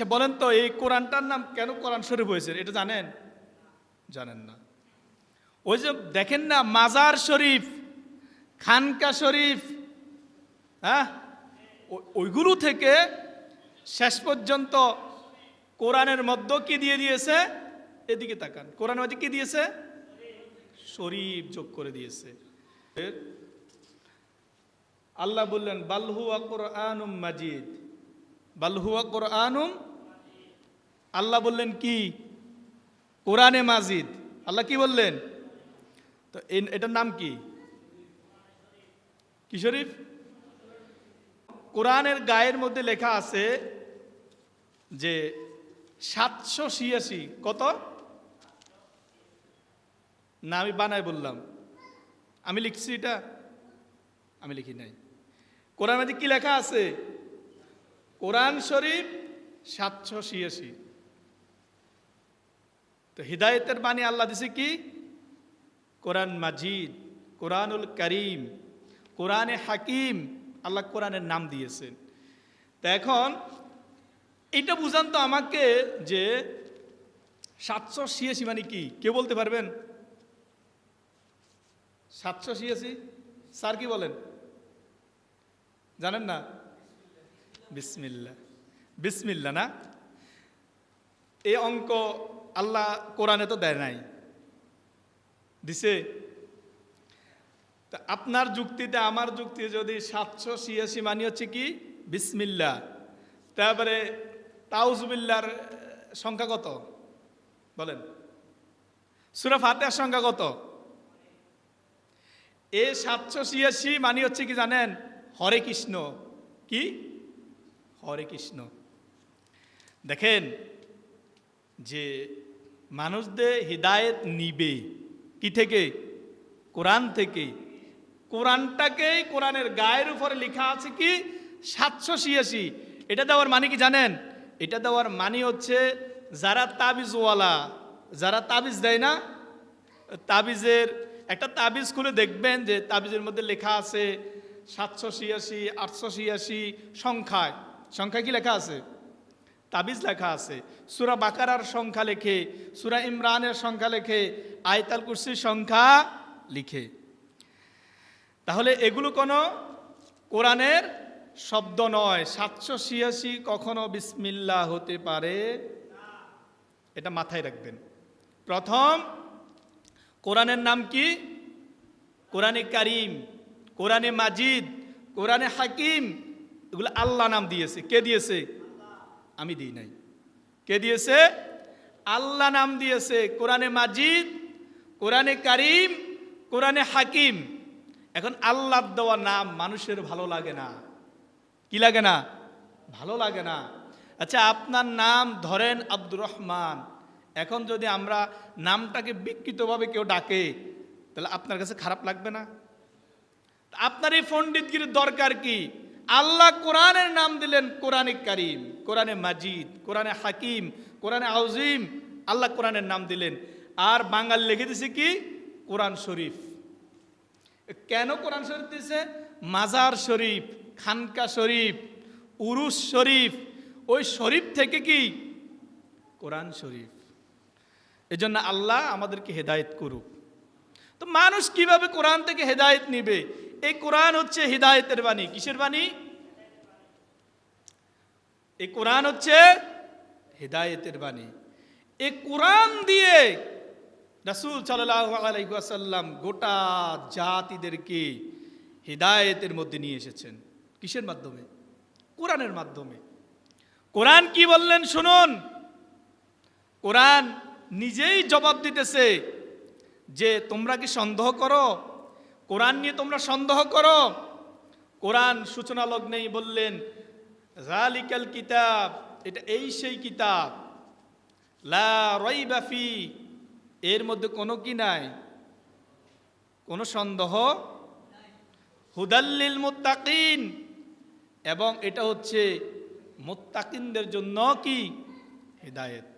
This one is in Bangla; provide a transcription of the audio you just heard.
আচ্ছা বলেন তো, এই কোরআনটার নাম কেন কোরআন শরীফ হয়েছে? এটা জানেন? জানেন না। ওই যে দেখেন না, মাজার শরীফ, খানকা শরীফ হ্যাঁ? ওইগুলো থেকে শেষ পর্যন্ত কোরআনের মধ্যে কি দিয়ে দিয়েছে? এদিকে তাকান। কোরআনের মধ্যে কি দিয়েছে? শরীফ যোগ করে দিয়েছে। আল্লাহ বললেন বালহুয়া কোরআনুম মাজিদ। বালহুয়া কোরআনুম আল্লাহ বললেন কি? কোরআনে মাজিদ। আল্লাহ কি বললেন? তো এটার নাম কি? কি শরীফ? কোরআনের গায়ের মধ্যে লেখা আছে যে সাতশো ছিয়াশি, কত? না, আমি বানায় বললাম। আমি লিখছি এটা? আমি লিখি নাই। কোরআন মাঝে কি লেখা আছে? কোরআন শরীফ সাতশো ছিয়াশি। তো হৃদায়তের বাণী আল্লাহ দিছে কি? কোরআন মাজিদ, কোরআনুল করিম, কোরআনে হাকিম, আল্লাহ কোরআনের নাম দিয়েছেন। তা এখন এটা বুঝান তো আমাকে যে সাতশো ছিয়াশি মানে কি? কেউ বলতে পারবেন? সাতশো ছিয়াশি? স্যার কি বলেন? জানেন না? বিসমিল্লা বিসমিল্লা না? এই অঙ্ক আল্লাহ কোরআনে তো দেয় নাই। দিছে? তা আপনার যুক্তিতে, আমার যুক্তি যদি সাতশো ছিয়াশি মানি হচ্ছে কি? বিসমিল্লা তারপরে তাউজবিল্লার সংখ্যা কত? বলেন। সুরা ফাতেহার সংখ্যা কত? এ সাতশো ছিয়াশি মানি হচ্ছে কি জানেন? হরে কৃষ্ণ। কি? হরে কৃষ্ণ। দেখেন যে মানুষদের হৃদায়ত নিবে। কি থেকে? কোরআন থেকে। কোরআনটাকেই কোরআনের গায়ের উপরে লেখা আছে কি? সাতশো ছিয়াশি। এটা দেওয়ার মানে কি জানেন? এটা দেওয়ার মানে হচ্ছে যারা তাবিজওয়ালা, যারা তাবিজ দেয় না, তাবিজের একটা তাবিজ খুলে দেখবেন যে তাবিজের মধ্যে লেখা আছে সাতশো ছিয়াশি, আটশো ছিয়াশি সংখ্যায়। সংখ্যায় কি লেখা আছে? তাবিজ লেখা আছে। সুরা বাকারার সংখ্যা লেখে, সুরা ইমরানের সংখ্যা লেখে, আয়তাল কুরসির সংখ্যা লিখে। তাহলে এগুলো কোনো কোরআনের শব্দ নয়। সাতশো ছিয়াশি কখনো বিসমিল্লা হতে পারে। এটা মাথায় রাখবেন। প্রথম, কোরআনের নাম কি? কোরআনে কারিম, কোরআনে মাজিদ, কোরআনে হাকিম, এগুলো আল্লাহ নাম দিয়েছে। কে দিয়েছে? আমি দিই নাই। কে দিয়েছে? আল্লাহ নাম দিয়েছে, কোরআনে মাজিদ, কোরআনে কারিম, কোরআনে হাকিম। এখন আল্লাহ দেওয়া নাম মানুষের ভালো লাগে না। কি লাগে না? ভালো লাগে না। আচ্ছা আপনার নাম ধরেন আব্দুর রহমান। এখন যদি আমরা নামটাকে বিকৃতভাবে কেউ ডাকে, তাহলে আপনার কাছে খারাপ লাগবে না? আপনার এই পণ্ডিতগিরির দরকার কি? আল্লাহ কোরআনের নাম দিলেন কোরআনে কারিম, কোরআনে মাজিদ, কোরআনে হাকিম, কোরআনে আউজিম আল্লাহ কোরআনের নাম দিলেন। আর বাঙালি লিখে দিছে কি? কোরআন শরীফ। কেন কোরআন শরীফ দিছে? মাজার শরীফ, খানকা শরীফ, উরুস শরীফ। ওই শরীফ থেকে কি? কোরআন শরীফ। এজন্য আল্লাহ আমাদেরকে হেদায়েত করুক। তো মানুষ কীভাবে কোরআন থেকে হেদায়েত নিবে? এই কোরআন হচ্ছে হৃদায়তের বাণী। কিসের বাণী? এই কোরআন হচ্ছে হেদায়েতের বাণী। এই কোরআন দিয়ে রাসূল ওয়াসাল্লাম গোটা জাতিদেরকে হেদায়েতের মধ্যে নিয়ে এসেছেন। কিসের মাধ্যমে? কোরআনের মাধ্যমে। কোরআন কি বললেন শুনুন। কোরআন নিজেই জবাব দিতেছে যে তোমরা কি সন্দেহ করো? কোরআন নিয়ে তোমরা সন্দেহ করো। কোরআন সূচনা লগ্নেই বললেন জালিকাল কিতাব, এটা এই সেই কিতাব। লা রইবাফি এর মধ্যে কোনো কি নাই? কোনো সন্দেহ? হুদাল্লিল মুত্তাকিন, এবং এটা হচ্ছে মুত্তাকিনদের জন্য কি? হেদায়েত।